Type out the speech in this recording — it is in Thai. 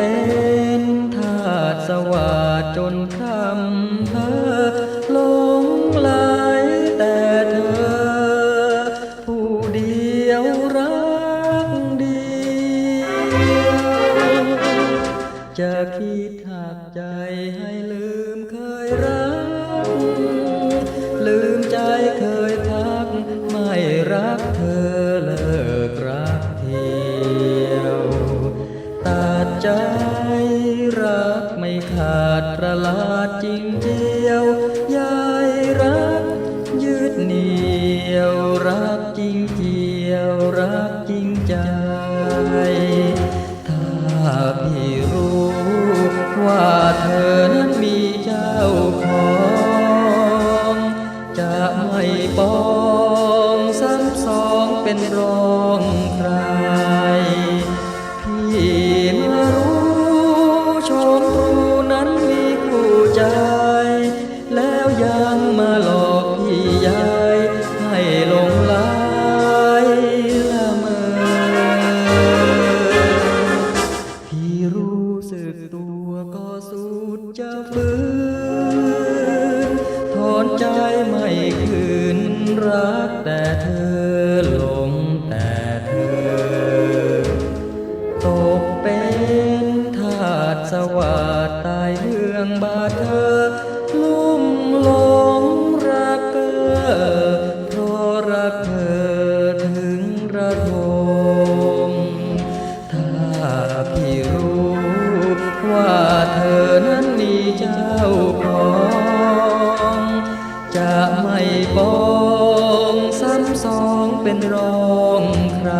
เป็นทาสว่า จนคำเธอหลงไหลแต่เธอ ผู้เดียวรักเดียวจะคิดหักใจให้ลืมเคยรัก ลืมใจเคยทักไม่รักเธอ ดประหลาดจริงเดียวยายรัก ยืดเหนียวรักจริงเจียวรักจริงใจ ถ้าพี่รู้ว่าเธอนั้นมีเจ้าของ จะไม่ปองซ้ำสองเป็นรองใคร ยังมาหลอกพี่ยายให้หลงไหลละเมอพี่รู้สึกตัวก็สุดจะฝืนถอนใจไม่คืนรักแต่เธอหลงแต่เธอ ตกเป็นทาสสวัสดตายเรื่องบาดเธอ กองซ้ำสองเป็นรองใคร